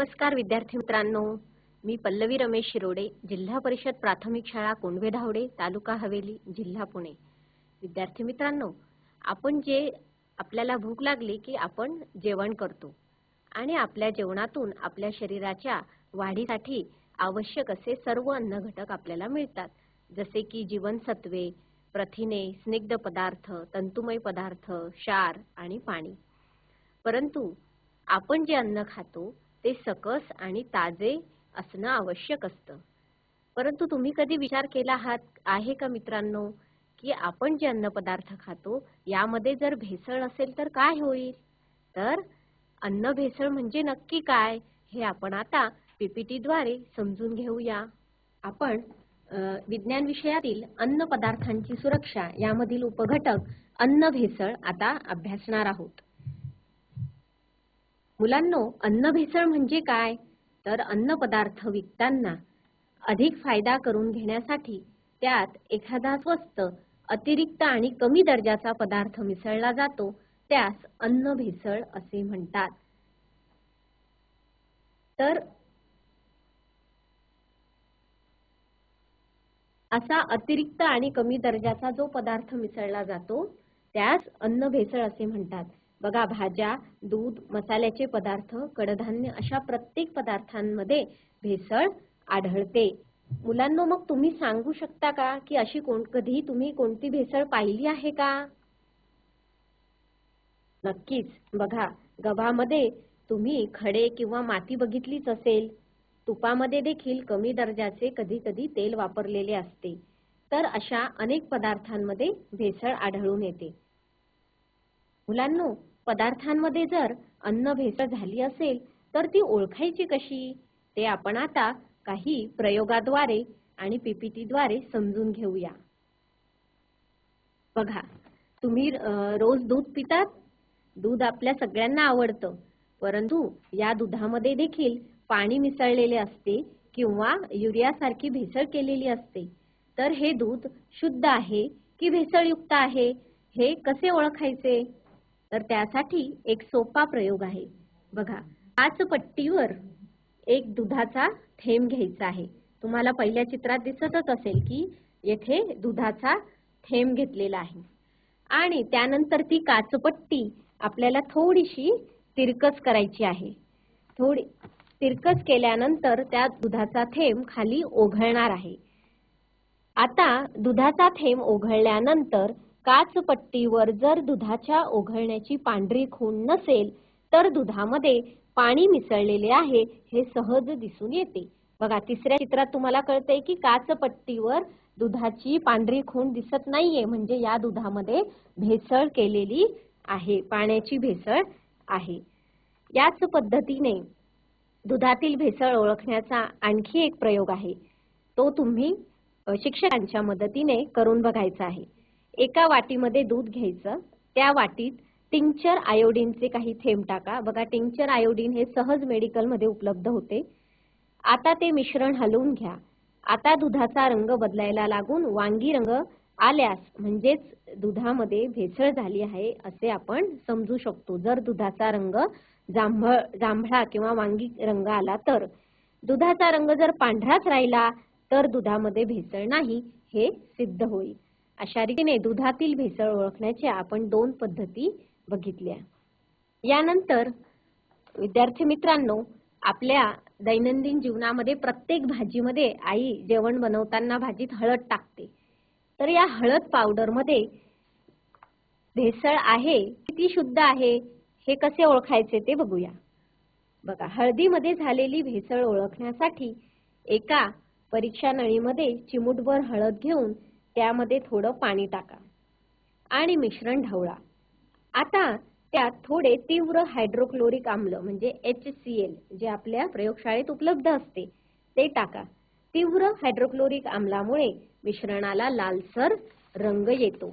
नमस्कार विद्यार्थी मित्रांनो. मी पल्लवी रमेश शिरोडे जिल्हा परिषद प्राथमिक शाळा कोंडवे धावडे तालुका हवेली जिल्हा पुणे. विद्यार्थी मित्रांनो आपण जे आपल्याला भूक लागली की आपण जेवण करतो आणि आपल्या जेवणातून आपल्या शरीराच्या वाढीसाठी आवश्यक असे सर्व अन्न घटक आपल्याला मिळतात. जसे की जीवनसत्वे प्रथिने स्निग्ध पदार्थ तंतुमय पदार्थ क्षार आणि पाणी. परंतु आपण जे अन्न खातो ते सकस आणि ताजे असणं आवश्यक असतं. परंतु तुम्ही कधी विचार केला आहात आहे का मित्रांनो की आपण जे अन्नपदार्थ खातो यामध्ये जर भेसळ असेल तर काय होईल? तर अन्न भेसळ म्हणजे नक्की काय हे आपण आता पीपीटी द्वारे समजून घेऊया. आपण विज्ञान विषयातील अन्न पदार्थांची सुरक्षा यामधील उपघटक अन्न भेसळ आता अभ्यासणार आहोत. मुलांनो अन्न भेसळ म्हणजे काय? तर अन्न पदार्थ विकताना अधिक फायदा करून घेण्यासाठी त्यात एखादा स्वस्त अतिरिक्त आणि कमी दर्जाचा पदार्थ मिसळला जातो. त्यास अन्न भेसळ असे म्हणतात. तर असा अतिरिक्त आणि कमी दर्जाचा जो पदार्थ मिसळला जातो त्यास अन्न भेसळ असे म्हणतात. बघा भाज्या दूध मसाल्याचे पदार्थ कडधान्य अशा प्रत्येक पदार्थांमध्ये भेसळ आढळते. मुलांनो मग तुम्ही सांगू शकता का की अशी कोण कधी तुम्ही कोणती भेसळ पाहिली आहे का? नक्कीच. बघा गव्हामध्ये तुम्ही खडे किंवा माती बघितलीच असेल. तुपामध्ये देखील कमी दर्जाचे कधी कधी तेल वापरलेले असते. तर अशा अनेक पदार्थांमध्ये भेसळ आढळून येते. मुलांनो पदार्थांमध्ये जर अन्न भेसळ झाली असेल तर ती ओळखायची कशी? ते आपण आता काही प्रयोगाद्वारे आणि पीपीटी द्वारे समजून घेऊया. बघा तुम्ही रोज दूध पितात? दूध आपल्या सगळ्यांना आवडतं परंतु या दुधामध्ये देखील पाणी मिसळलेले असते किंवा युरियासारखी भेसळ केलेली असते. तर हे दूध शुद्ध आहे की भेसळयुक्त आहे? हे कसे ओळखायचे? तर त्यासाठी एक सोपा प्रयोग आहे. बघा पाच पट्टीवर एक दुधाचा थेंब घ्यायचा आहे. तुम्हाला पहिल्या चित्रात दिसतच असेल की येथे दुधाचा थेंब घेतलेला आहे. आणि त्यानंतर ती काचपट्टी आपल्याला थोडीशी तिरकस करायची आहे. थोडी तिरकस केल्यानंतर त्या दुधाचा थेंब खाली ओघळणार आहे. आता दुधाचा थेंब ओघळल्यानंतर काचपट्टीवर जर दुधाच्या ओघळण्याची पांढरी खूण नसेल तर दुधामध्ये पाणी मिसळलेले आहे हे सहज दिसून येते. बघा तिसऱ्या चित्रात तुम्हाला कळतंय की काचपट्टीवर दुधाची पांढरी खूण दिसत नाहीये म्हणजे या दुधामध्ये भेसळ केलेली आहे पाण्याची भेसळ आहे. याच पद्धतीने दुधातील भेसळ ओळखण्याचा आणखी एक प्रयोग आहे. तो तुम्ही शिक्षकांच्या मदतीने करून बघायचा आहे. एका वाटीमध्ये दूध घ्यायचं. त्या वाटीत टिंक्चर आयोडीनचे काही थेंब टाका. बघा टिंक्चर आयोडीन हे सहज मेडिकलमध्ये उपलब्ध होते. आता ते मिश्रण हलवून घ्या. आता दुधाचा रंग बदलायला लागून वांगी रंग आल्यास म्हणजेच दुधामध्ये भेसळ झाली आहे असे आपण समजू शकतो. जर दुधाचा रंग जांभळ जांभळा किंवा वांगी रंग आला तर. दुधाचा रंग जर पांढराच राहिला तर दुधामध्ये भेसळ नाही. हे सिद्ध होईल. अशा रीतीने दुधातील भेसळ ओळखण्याच्या आपण दोन पद्धती बघितल्या. यानंतर विद्यार्थी मित्रांनो आपल्या दैनंदिन जीवनामध्ये प्रत्येक भाजीमध्ये आई जेवण बनवताना भाजीत हळद टाकते. तर या हळद पावडरमध्ये भेसळ आहे किती शुद्ध आहे हे कसे ओळखायचे ते बघूया. बघा हळदीमध्ये झालेली भेसळ ओळखण्यासाठी एका परीक्षा नळीमध्ये चिमूटभर हळद घेऊन त्यामध्ये थोडं पाणी टाका आणि मिश्रण ढवळा. आता त्यात थोडे तीव्र हायड्रोक्लोरिक आम्ल म्हणजे एच सी एल जे आपल्या प्रयोगशाळेत उपलब्ध असते ते टाका. तीव्र हायड्रोक्लोरिक आम्लामुळे मिश्रणाला लालसर रंग येतो.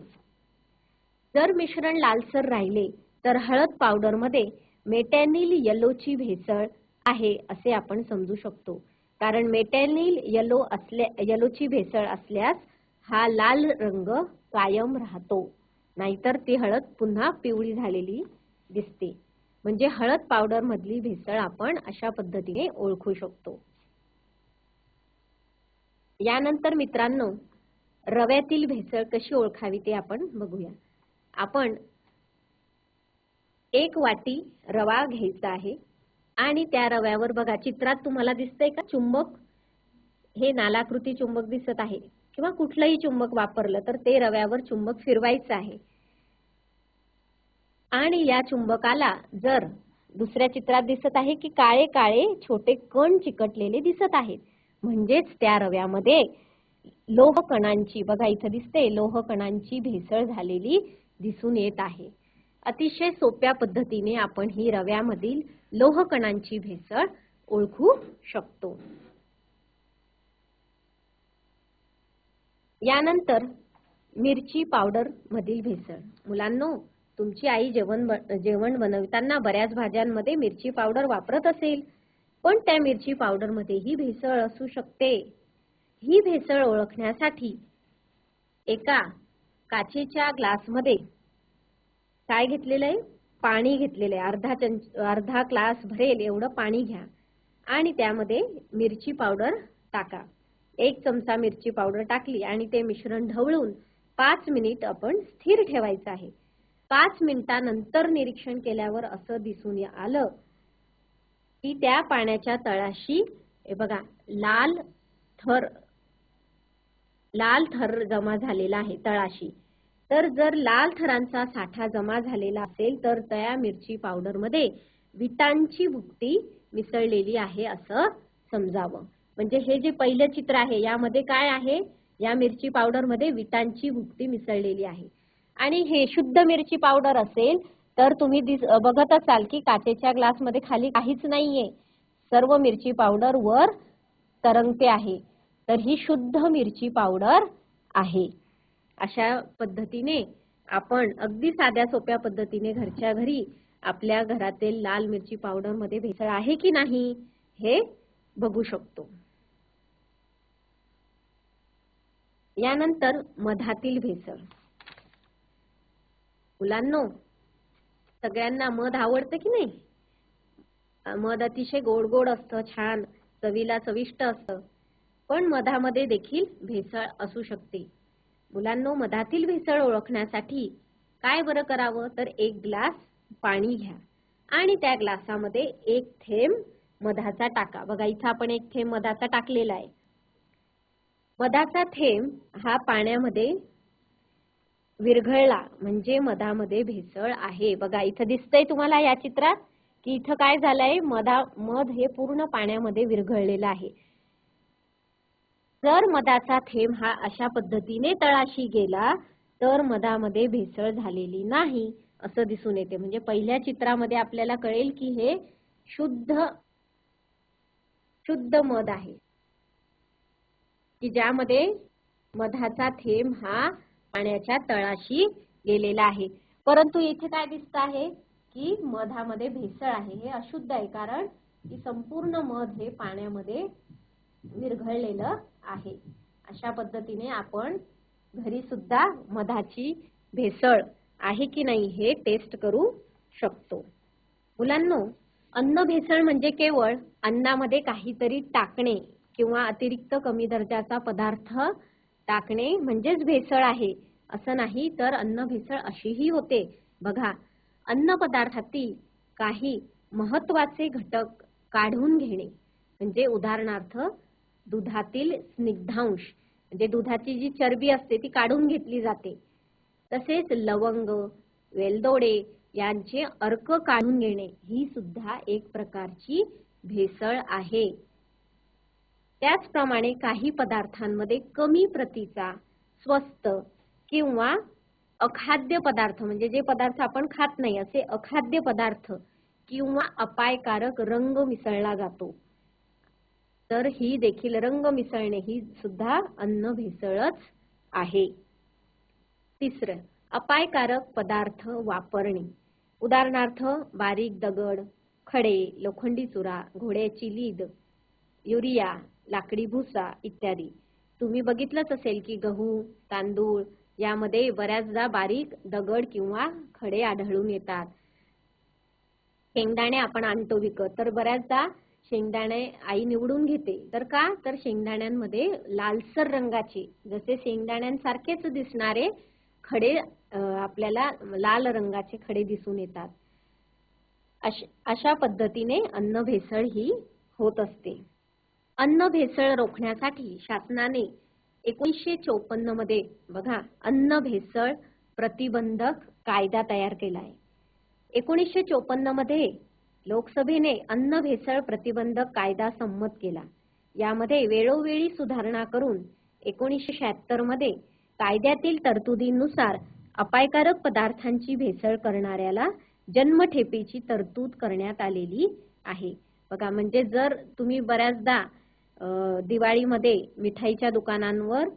जर मिश्रण लालसर राहिले तर हळद पावडरमध्ये मेटॅनिल येलोची भेसळ आहे असे आपण समजू शकतो. कारण मेटॅनिल येलो असल्या येलोची भेसळ असल्यास हा लाल रंग कायम राहतो. नाहीतर ती हळद पुन्हा पिवळी झालेली दिसते. म्हणजे हळद पावडर मधली भेसळ आपण अशा पद्धतीने ओळखू शकतो. यानंतर मित्रांनो रव्यातील भेसळ कशी ओळखावी ते आपण बघूया. आपण एक वाटी रवा घ्यायचा आहे आणि त्या रव्यावर बघा चित्रात तुम्हाला दिसतंय का? चुंबक. हे नालाकृती चुंबक दिसत आहे. किंवा कुठलंही चुंबक वापरलं तर ते रव्यावर चुंबक फिरवायचं आहे. आणि या चुंबकाला जर दुसऱ्या चित्रात दिसत आहे की काळे काळे छोटे कण चिकटलेले दिसत आहेत. म्हणजेच त्या रव्यामध्ये लोह कणांची बघा इथं दिसते लोह कणांची भेसळ झालेली दिसून येत आहे. अतिशय सोप्या पद्धतीने आपण ही रव्यामधील लोह कणांची भेसळ ओळखू शकतो. यानंतर मिरची पावडर मधील भेसळ. मुलांनो तुमची आई जेवण जेवण बनवताना बऱ्याच भाज्यांमध्ये मिरची पावडर वापरत असेल पण त्या मिरची पावडरमध्ये ही भेसळ असू शकते. ही भेसळ ओळखण्यासाठी एका काचेच्या ग्लासमध्ये काय घेतलेलं आहे? पाणी घेतलेलं आहे. अर्धा चंच अर्धा ग्लास भरेल एवढं पाणी घ्या आणि त्यामध्ये मिरची पावडर टाका. एक चमचा मिरची पावडर टाकली आणि ते मिश्रण ढवळून पाच मिनिट आपण स्थिर ठेवायचं आहे. पाच मिनिटानंतर निरीक्षण केल्यावर असं दिसून आलं की त्या पाण्याच्या तळाशी बघा लाल थर लाल थर जमा झालेला आहे तळाशी. तर जर लाल थरांचा साठा जमा झालेला असेल तर त्या मिरची पावडरमध्ये विटांची भुकटी मिसळलेली आहे असं समजावं. म्हणजे हे जे पहिलं चित्र आहे यामध्ये काय आहे? या मिरची पावडरमध्ये विटांची भुकटी मिसळलेली आहे. आणि हे शुद्ध मिरची पावडर असेल तर तुम्ही बघत असाल की काचेच्या ग्लासमध्ये खाली काहीच नाहीये. सर्व मिरची पावडर वर तरंगते आहे. तर ही शुद्ध मिरची पावडर आहे. अशा पद्धतीने आपण अगदी साध्या सोप्या पद्धतीने घरच्या घरी आपल्या घरातील लाल मिरची पावडरमध्ये भेसळ आहे की नाही हे बघू शकतो. यानंतर मधातील भेसळ. मुलांनो सगळ्यांना मध आवडतं की नाही? मध अतिशय गोड गोड असतं छान चवीला चविष्ट असतं. पण मधामध्ये देखील भेसळ असू शकते. मुलांनो मधातील भेसळ ओळखण्यासाठी काय बरं करावं? तर एक ग्लास पाणी घ्या. आणि त्या ग्लासामध्ये एक थेंब मधाचा टाका. बघा इथं आपण एक थेंब मधाचा टाकलेला आहे. मधाचा थेंब हा पाण्यामध्ये विरघळला म्हणजे मधामध्ये भेसळ आहे. बघा इथं दिसतंय तुम्हाला या चित्रात की इथं काय झालंय? मधा मध हे पूर्ण पाण्यामध्ये विरघळलेलं आहे. जर मधाचा थेंब हा अशा पद्धतीने तळाशी गेला तर मधामध्ये भेसळ झालेली नाही असं दिसून येते. म्हणजे पहिल्या चित्रामध्ये आपल्याला कळेल की हे शुद्ध शुद्ध मध आहे. की ज्यामध्ये मधाचा थेंब हा पाण्याच्या तळाशी गेलेला आहे. परंतु इथे काय दिसत आहे की मधामध्ये भेसळ आहे. हे अशुद्ध आहे कारण की संपूर्ण मध हे पाण्यामध्ये विरघळलेलं आहे. अशा पद्धतीने आपण घरी सुद्धा मधाची भेसळ आहे की नाही हे टेस्ट करू शकतो. मुलांनो अन्न भेसळ म्हणजे केवळ अन्नामध्ये काहीतरी टाकणे. किंवा अतिरिक्त कमी दर्जाचा पदार्थ टाकणे म्हणजेच भेसळ आहे. असं नाही तर अन्न भेसळ अशीही होते. बघा अन्न पदार्थातील काही महत्त्वाचे घटक काढून घेणे. म्हणजे उदाहरणार्थ दुधातील स्निग्धांश म्हणजे दुधाची जी चरबी असते ती काढून घेतली जाते. तसेच लवंग वेलदोडे यांचे अर्क काढून घेणे ही सुद्धा एक प्रकारची भेसळ आहे. त्याचप्रमाणे काही पदार्थांमध्ये कमी प्रतीचा स्वस्त किंवा अखाद्य पदार्थ म्हणजे जे पदार्थ आपण खात नाही असे अखाद्य पदार्थ किंवा अपायकारक रंग मिसळला जातो. तर ही देखील रंग मिसळणे ही सुद्धा अन्न भेसळच आहे. तिसरं अपायकारक पदार्थ वापरणे. उदाहरणार्थ बारीक दगड खडे लोखंडी चुरा घोड्याची लीद युरिया लाकडी भुसा इत्यादी. तुम्ही बघितलंच असेल की गहू तांदूळ यामध्ये बऱ्याचदा बारीक दगड किंवा खडे आढळून येतात. शेंगदाणे आपण आणतो विकत तर बऱ्याचदा शेंगदाणे आई निवडून घेते. तर का? तर शेंगदाण्यांमध्ये लालसर रंगाचे जसे शेंगदाण्यांसारखेच दिसणारे खडे आपल्याला लाल रंगाचे खडे दिसून येतात. अश- अशा पद्धतीने अन्न भेसळ ही होत असते. अन्न भेसळ रोखण्यासाठी शासनाने एकोणीसशे चौपन्नमध्ये बघा अन्न भेसळ प्रतिबंधक कायदा तयार केला आहे. एकोणीसशे चौपन्नमध्ये लोकसभेने अन्न भेसळ प्रतिबंधक कायदा संमत केला. यामध्ये वेळोवेळी सुधारणा करून एकोणीसशे शहात्तरमध्ये कायद्यातील तरतुदींनुसार अपायकारक पदार्थांची भेसळ करणाऱ्याला जन्मठेपेची तरतूद करण्यात आलेली आहे. बघा म्हणजे जर तुम्ही बऱ्याचदा दिवाळीमध्ये मिठाईच्या दुकानांवर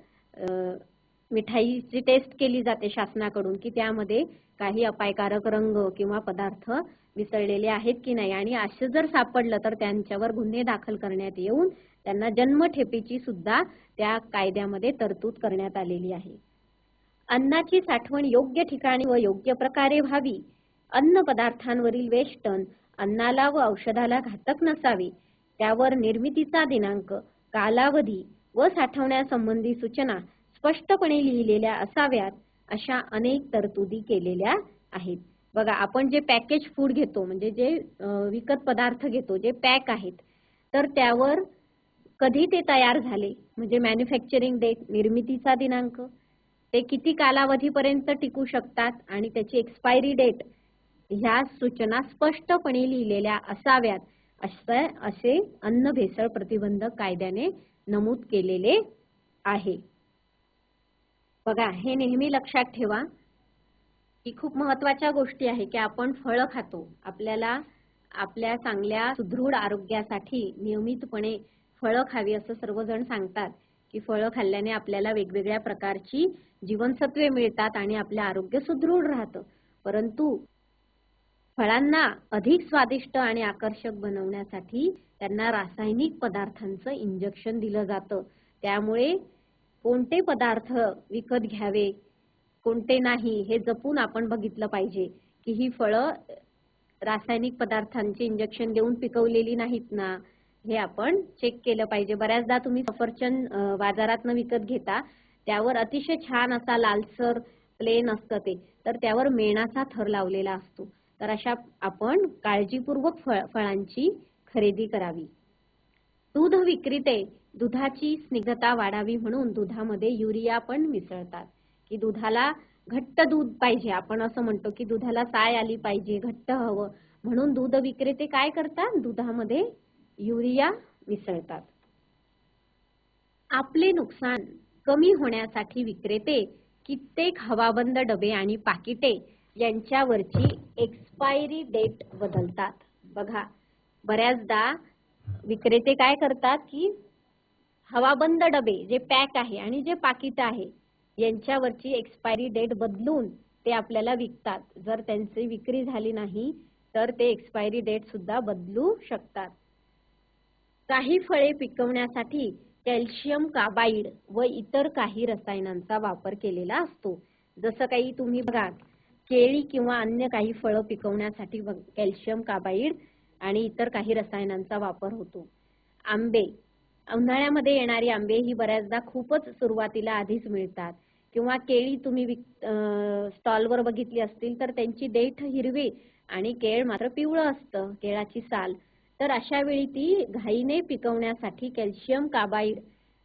मिठाईची टेस्ट केली जाते शासनाकडून की त्यामध्ये काही अपायकारक रंग किंवा पदार्थ मिसळलेले आहेत की नाही. आणि असं जर सापडलं तर त्यांच्यावर गुन्हे दाखल करण्यात येऊन त्यांना जन्मठेपेची सुद्धा त्या कायद्यामध्ये तरतूद करण्यात आलेली आहे. अन्नाची साठवण योग्य ठिकाणी व योग्य प्रकारे व्हावी. अन्न पदार्थांवरील वेष्टन अन्नाला व औषधाला घातक नसावे. त्यावर निर्मितीचा दिनांक कालावधी व साठवण्यासंबंधी सूचना स्पष्टपणे लिहिलेल्या असाव्यात अशा अनेक तरतुदी केलेल्या आहेत. बघा आपण जे पॅकेज फूड घेतो म्हणजे जे विकत पदार्थ घेतो जे पॅक आहेत तर त्यावर कधी ते तयार झाले? म्हणजे मॅन्युफॅक्चरिंग डेट निर्मितीचा दिनांक ते किती कालावधीपर्यंत टिकू शकतात आणि त्याची एक्सपायरी डेट ह्या सूचना स्पष्टपणे लिहिलेल्या असाव्यात. असे असे अन्न भेसळ प्रतिबंधक कायद्याने नमूद केलेले आहे. बघा हे नेहमी लक्षात ठेवा. की खूप महत्त्वाच्या गोष्टी आहे की आपण फळं खातो. आपल्याला आपल्या चांगल्या सुदृढ आरोग्यासाठी नियमितपणे फळं खावी असं सर्वजण सांगतात की फळं खाल्ल्याने आपल्याला वेगवेगळ्या प्रकारची जीवनसत्वे मिळतात आणि आपले आरोग्य सुदृढ राहतं. परंतु फळांना अधिक स्वादिष्ट आणि आकर्षक बनवण्यासाठी त्यांना रासायनिक पदार्थांचं इंजेक्शन दिलं जातं. त्यामुळे कोणते पदार्थ विकत घ्यावे कोणते नाही हे जपून आपण बघितलं पाहिजे की ही फळं रासायनिक पदार्थांचे इंजेक्शन देऊन पिकवलेली नाहीत ना हे आपण चेक केलं पाहिजे. बऱ्याचदा तुम्ही सफरचंद बाजारातनं विकत घेता त्यावर अतिशय छान असा लालसर प्लेन असतं ते. तर त्यावर मेणाचा थर लावलेला असतो. तर अशा आपण काळजीपूर्वक फळ फळांची खरेदी करावी. दूध विक्रीते दुधाची स्निग्धता वाढावी म्हणून दुधामध्ये युरिया पण मिसळतात. की दुधाला घट्ट दूध पाहिजे आपण असं म्हणतो की दुधाला साय आली पाहिजे घट्ट हवं. म्हणून दूध विक्रेते काय करतात? दुधामध्ये युरिया मिसळतात. आपले नुकसान कमी होण्यासाठी विक्रेते कित्येक हवाबंद डबे आणि पाकिटे यांच्यावरची एक्सपायरी डेट बदलतात. बघा बऱ्याचदा विक्रेते काय करतात की हवाबंद डबे जे पॅक आहे आणि जे पाकिट आहे यांच्यावरची एक्सपायरी डेट बदलून ते आपल्याला विकतात. जर त्यांची विक्री झाली नाही तर ते एक्सपायरी डेट सुद्धा बदलू शकतात. काही फळे पिकवण्यासाठी कॅल्शियम काबाईड व इतर काही रसायनांचा वापर केलेला असतो. जसं काही तुम्ही बघा केळी किंवा अन्य काही फळं पिकवण्यासाठी कॅल्शियम काबाईड आणि इतर काही रसायनांचा वापर होतो. आंबे. उन्हाळ्यामध्ये येणारी आंबे ही बऱ्याचदा खूपच सुरुवातीला आधीच मिळतात. किंवा केळी तुम्ही विक स्टॉलवर बघितली असतील तर त्यांची देठ हिरवी आणि केळ मात्र पिवळं असतं केळाची साल. तर अशा वेळी ती घाईने पिकवण्यासाठी कॅल्शियम काबाईड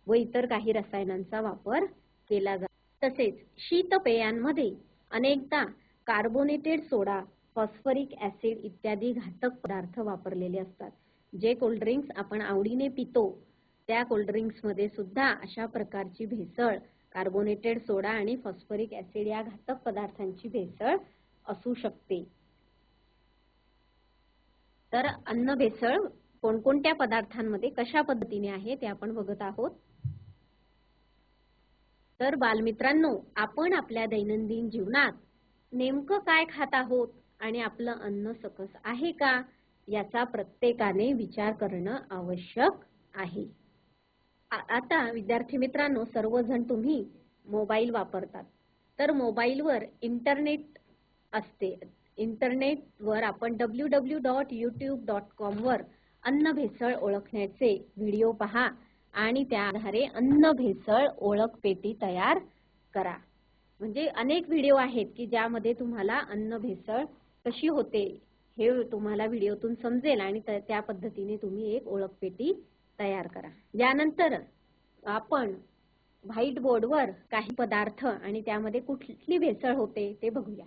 व इतर काही रसायनांचा वापर केला जातो. तसेच शीतपेयांमध्ये अनेकदा कार्बोनेटेड सोडा फॉस्फरिक ऍसिड इत्यादी घातक पदार्थ वापरलेले असतात. जे कोल्ड्रिंक्स आपण आवडीने पितो त्या कोल्ड्रिंक्समध्ये सुद्धा अशा प्रकारची भेसळ कार्बोनेटेड सोडा आणि फॉस्फरिक ऍसिड या घातक पदार्थांची भेसळ असू शकते. तर अन्न भेसळ कोणकोणत्या पदार्थांमध्ये कशा पद्धतीने आहे ते आपण बघत आहोत. तर बालमित्रांनो आपण आपल्या दैनंदिन जीवनात नेमकं काय खात आहोत आणि आपलं अन्न सकस आहे का याचा प्रत्येकाने विचार करणं आवश्यक आहे. आता विद्यार्थी मित्रांनो सर्वजण तुम्ही मोबाईल वापरतात. तर मोबाईलवर इंटरनेट असते. इंटरनेटवर आपण W W dot YouTube dot कॉमवर अन्न भेसळ ओळखण्याचे व्हिडिओ पहा आणि त्या आधारे अन्न भेसळ ओळख पेटी तयार करा. म्हणजे अनेक व्हिडिओ आहेत की ज्यामध्ये तुम्हाला अन्न भेसळ कशी होते हे तुम्हाला व्हिडिओतून समजेल आणि त्या पद्धतीने तुम्ही एक ओळख पेटी तयार करा. यानंतर आपण व्हाईट बोर्डवर काही पदार्थ आणि त्यामध्ये कुठली भेसळ होते ते बघूया.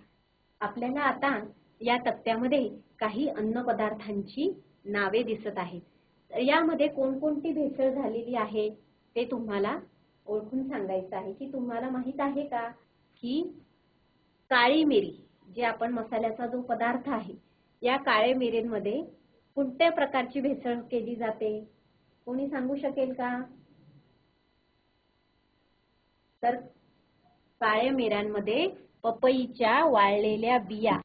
आपल्याला आता या तक्त्यामध्ये काही अन्न पदार्थांची नावे दिसत आहेत. यामध्ये कोणकोणती भेसळ झालेली आहे ते तुम्हाला ओळखून सांगायचं आहे की तुम्हाला माहीत आहे का? की काळी मिरी जे आपण मसाल्याचा जो पदार्थ आहे या काळे मिरींमध्ये कोणत्या प्रकारची भेसळ केली जाते? कोणी सांगू शकेल का? तर काळ्या मिऱ्यांमध्ये पपईच्या वाळलेल्या बिया.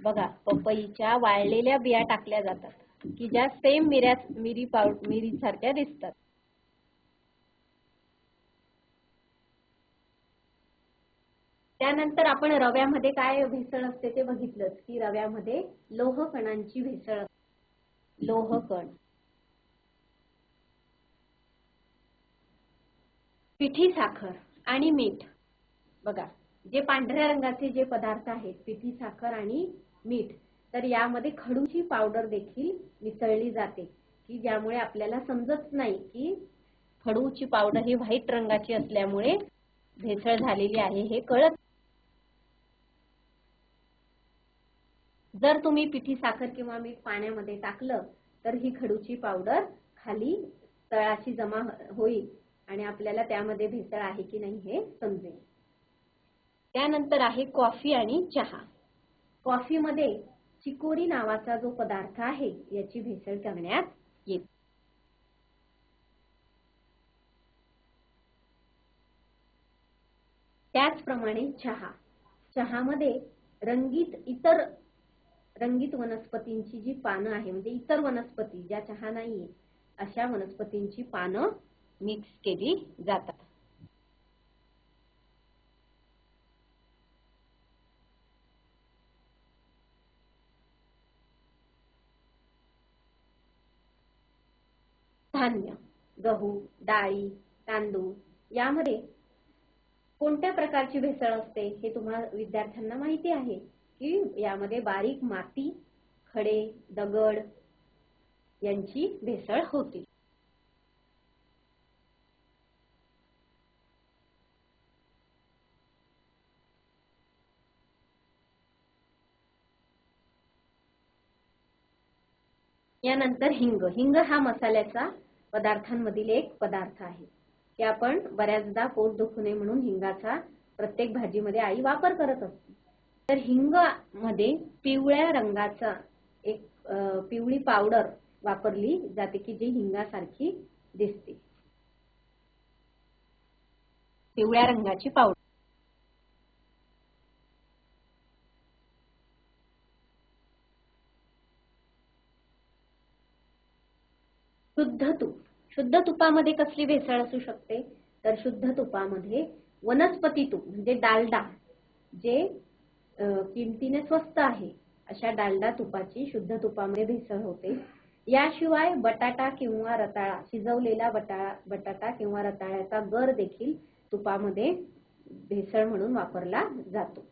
बघा पपईच्या वाळलेल्या बिया टाकल्या जातात की ज्या सेम मिऱ्या मिरी पाव मिरी सारख्या दिसतात. त्यानंतर आपण रव्यामध्ये काय भेसळ असते ते बघितलंच की रव्यामध्ये लोह कणांची भेसळ लोहकण. लोह कण पिठी साखर आणि मीठ. बघा जे पांढऱ्या रंगाचे जे पदार्थ आहेत पिठी साखर आणि मीठ तर यामध्ये खडूची पावडर देखील मिसळली जाते की ज्यामुळे आपल्याला समजत नाही की खडूची पावडर ही व्हाईट रंगाची असल्यामुळे भेसळ झालेली आहे हे कळत जर तुम्ही पिठी साखर किंवा मीठ पाण्यामध्ये टाकलं तर ही खडूची पावडर खाली तळाशी जमा हो-, होईल आणि आपल्याला त्यामध्ये भेसळ आहे की नाही हे समजेल. त्यानंतर आहे कॉफी आणि चहा. कॉफीमध्ये चिकोरी नावाचा जो पदार्थ आहे याची भेसळ करण्यात येते. त्याचप्रमाणे चहा. चहामध्ये रंगीत इतर रंगीत वनस्पतींची जी पानं आहे म्हणजे इतर वनस्पती ज्या चहा नाहीये अशा वनस्पतींची पानं मिक्स केली जातात. धान्य गहू डाळी तांदूळ यामध्ये कोणत्या प्रकारची भेसळ असते हे तुम्हाला विद्यार्थ्यांना माहिती आहे. की यामध्ये बारीक माती खडे दगड यांची भेसळ होते. यानंतर हिंग. हिंग हा मसाल्याचा पदार्थांमधील एक पदार्थ आहे. की आपण बऱ्याचदा पोट दुखू नये म्हणून हिंगाचा प्रत्येक भाजीमध्ये आई वापर करत असते. तर हिंगमध्ये पिवळ्या रंगाचा एक पिवळी पावडर वापरली जाते की जी हिंगासारखी दिसते. पिवळ्या रंगाची पावडर शुद्ध तूप. शुद्ध तुपामध्ये कसली भेसळ असू शकते? तर शुद्ध तुपामध्ये वनस्पती तूप म्हणजे डालडा जे किमतीने स्वस्त आहे. अशा डालडा तुपाची शुद्ध तुपामध्ये भेसळ होते. याशिवाय बटाटा किंवा रताळा शिजवलेला बटाळा बटाटा किंवा रताळ्याचा गर देखील तुपामध्ये भेसळ म्हणून वापरला जातो.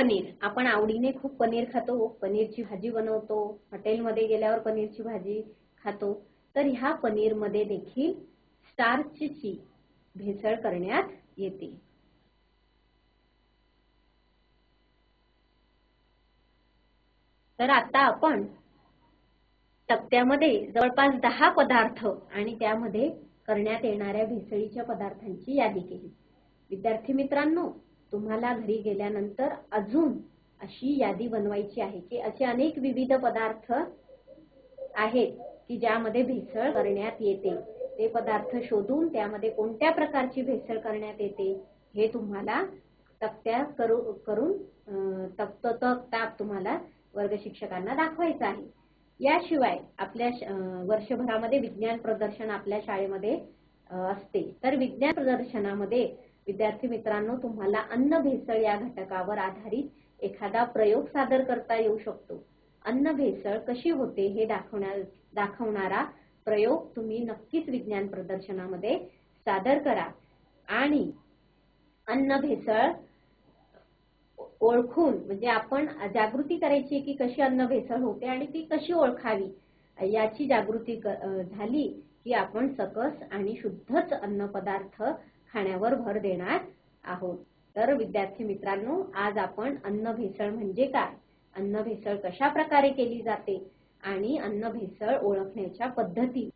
पनीर. आपण आवडीने खूप पनीर खातो. पनीरची भाजी बनवतो. हॉटेलमध्ये गेल्यावर पनीरची भाजी खातो. तर ह्या पनीरमध्ये देखील स्टार्चची भेसळ करण्यात येते. तर आता आपण तक्त्यामध्ये जवळपास दहा पदार्थ आणि त्यामध्ये करण्यात येणाऱ्या भेसळीच्या पदार्थांची यादी केली. विद्यार्थी मित्रांनो तुम्हाला घरी गेल्यानंतर अजून अशी यादी बनवायची आहे की असे अनेक विविध पदार्थ आहेत की ज्यामध्ये भेसळ करण्यात येते. ते पदार्थ शोधून त्यामध्ये कोणत्या प्रकारची भेसळ करण्यात येते हे तुम्हाला तक्त्या करू करून तक्त तक्ताप तुम्हाला वर्ग शिक्षकांना दाखवायचा आहे. याशिवाय आपल्या वर्षभरामध्ये विज्ञान प्रदर्शन आपल्या शाळेमध्ये असते. तर विज्ञान प्रदर्शनामध्ये विद्यार्थी मित्रांनो तुम्हाला अन्न भेसळ या घटकावर आधारित एखादा प्रयोग सादर करता येऊ शकतो. अन्न भेसळ कशी होते हे दाखवण्या दाखवणारा प्रयोग तुम्ही नक्कीच विज्ञान प्रदर्शनामध्ये सादर करा. आणि अन्न भेसळ ओळखून म्हणजे आपण जागृती करायची की कशी अन्न भेसळ होते आणि ती कशी ओळखावी याची जागृती झाली की आपण सकस आणि शुद्धच अन्न पदार्थ खाण्यावर भर देणार आहोत. तर विद्यार्थी मित्रांनो आज आपण अन्न भेसळ म्हणजे काय? अन्न भेसळ कशा प्रकारे केली जाते? आणि अन्न भेसळ ओळखण्याच्या पद्धती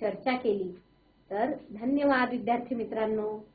चर्चा केली. तर धन्यवाद विद्यार्थी मित्रांनो.